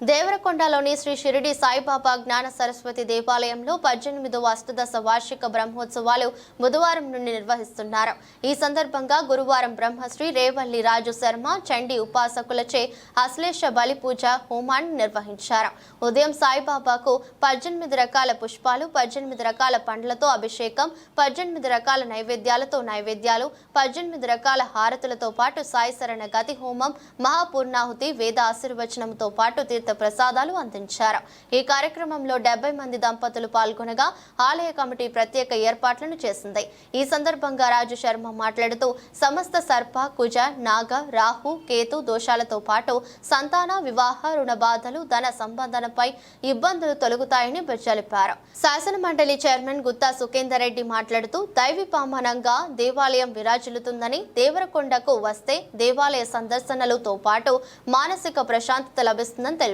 దేవరకొండలోని శ్రీ షిరిడి సాయిబాబా జ్ఞాన సరస్వతి దేవాలయంలో పద్దెనిమిదవ అష్టదశ వార్షిక బ్రహ్మోత్సవాలు బుధవారం నుండి నిర్వహిస్తున్నారు. ఈ సందర్భంగా గురువారం బ్రహ్మశ్రీ రేవల్లి రాజు శర్మ చండీ ఉపాసకులచే అశ్లేష బలి పూజ హోమాన్ని నిర్వహించారు. ఉదయం సాయిబాబాకు పద్దెనిమిది రకాల పుష్పాలు పద్దెనిమిది రకాల పండ్లతో అభిషేకం పద్దెనిమిది రకాల నైవేద్యాలతో నైవేద్యాలు పద్దెనిమిది రకాల హారతులతో పాటు సాయి శరణ గతి హోమం మహాపూర్ణాహుతి వేద ఆశీర్వచనంతో పాటు తీర్థ ప్రసాదాలు అందించారు. ఈ కార్యక్రమంలో డెబ్బై మంది దంపతులు పాల్గొనగా ఆలయ కమిటీ ప్రత్యేక ఏర్పాట్లను చేసింది. ఈ సందర్భంగా రాజు శర్మ మాట్లాడుతూ సమస్త సర్ప కుజ నాగ రాహు కేతు దోషాలతో పాటు సంతాన వివాహ రుణ బాధలు ధన సంబంధనపై ఇబ్బందులు తొలగుతాయని బెచ్చలిపారు. శాసన మండలి చైర్మన్ గుత్తా సుఖేందర్ రెడ్డి మాట్లాడుతూ దైవీపామానంగా దేవాలయం విరాజిల్లుతుందని దేవరకొండకు వస్తే దేవాలయ సందర్శనలతో పాటు మానసిక ప్రశాంతత లభిస్తుందని తెలిపారు.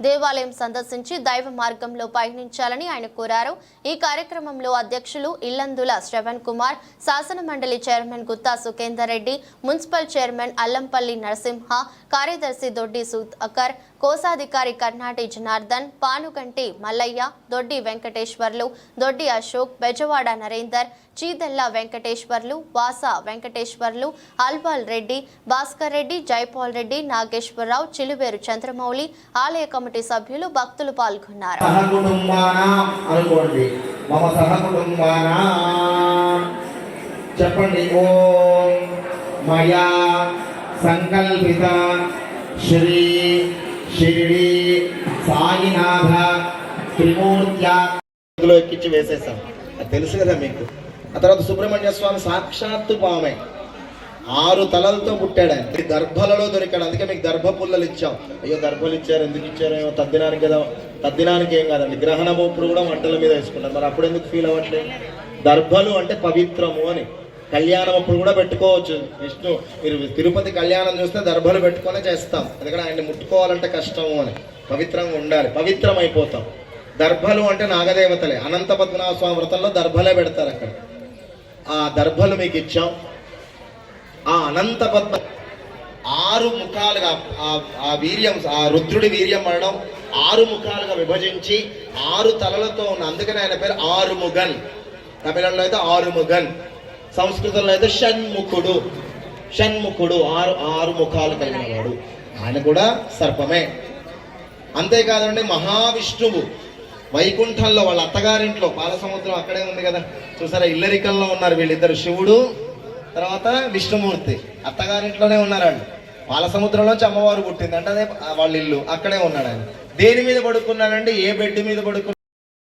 దేవాలయం సందర్శించి దైవ మార్గంలో పయనించాలని ఆయన కోరారు. ఈ కార్యక్రమంలో అధ్యక్షులు ఇల్లందుల శ్రవణ్ కుమార్ శాసన మండలి chairman Gutha Sukender Reddy municipal chairman Allampalli Narasimha కార్యదర్శి దొడ్డి సుధాకర్ కోశాధికారి కర్ణాటి జనార్దన్ పానుగంటి మల్లయ్య దొడ్డి వెంకటేశ్వర్లు దొడ్డి అశోక్ బెజవాడ నరేందర్ చీదెల్ల వెంకటేశ్వర్లు వాస వెంకటేశ్వర్లు అల్వాల్ రెడ్డి భాస్కర్ రెడ్డి జైపాల్ రెడ్డి నాగేశ్వరరావు చిలువేరు చంద్రమౌళి ఆలయ కమిటీ సభ్యులు భక్తులు పాల్గొన్నారు. చెప్పండి. ఓం మయా సంకల్పిత శ్రీ షిరిడి సాయినాథ త్రిమూర్త్యా. ఎక్కించి వేసేసాం అది తెలుసు కదా మీకు. ఆ తర్వాత సుబ్రహ్మణ్య స్వామి సాక్షాత్తు పామే ఆరు తలలతో పుట్టాడు ఆయన. ఈ గర్భలలో దొరికాడు. అందుకే మీకు గర్భ పుల్లలు ఇచ్చాం. అయ్యో గర్భలు ఇచ్చారు. ఎందుకు ఇచ్చారు ఏమో తద్దినానికి కదా తద్దినానికి ఏం కాదండి. గ్రహణమప్పుడు కూడా వంటల మీద వేసుకుంటారు. మరి అప్పుడు ఎందుకు ఫీల్ అవ్వట్లేదు? దర్భలు అంటే పవిత్రము అని. కళ్యాణం అప్పుడు కూడా పెట్టుకోవచ్చు. విష్ణు మీరు తిరుపతి కళ్యాణం చూస్తే దర్భలు పెట్టుకొని చేస్తాం. ఎందుకంటే ఆయన్ని ముట్టుకోవాలంటే కష్టము అని. పవిత్రంగా ఉండాలి. పవిత్రం అయిపోతాం దర్భలు అంటే నాగదేవతలే. అనంత పద్మనాభ స్వామి వ్రతంలో దర్భలే పెడతారు అక్కడ. ఆ దర్భలు మీకు ఇచ్చాం. ఆ అనంత పద్మ ఆరు ముఖాలుగా ఆ- వీర్యం ఆ రుద్రుడి వీర్యం అనడం ఆరు ముఖాలుగా విభజించి ఆరు తలలతో ఉన్న అందుకని ఆయన పేరు ఆరుముగన్. తమిళంలో అయితే ఆరుముగన్ సంస్కృతంలో అయితే షణ్ముఖుడు. షణ్ముఖుడు ఆరు ఆరు ముఖాలు కలిగిన వాడు. ఆయన కూడా సర్పమే. అంతేకాదండి మహావిష్ణువు. వైకుంఠంలో వాళ్ళ అత్తగారింట్లో పాలసముద్రం అక్కడే ఉంది కదా. చూసారా ఇల్లరికంలో ఉన్నారు వీళ్ళిద్దరు శివుడు తర్వాత విష్ణుమూర్తి. అత్తగారింట్లోనే ఉన్నారండి. సముద్రంలోంచి అమ్మవారు పుట్టింది అంటే అదే వాళ్ళ ఇల్లు. అక్కడే ఉన్నాడు ఆయన. దేని మీద పడుకున్నాడండి? ఏ బెడ్ మీద పడుకున్నాడు?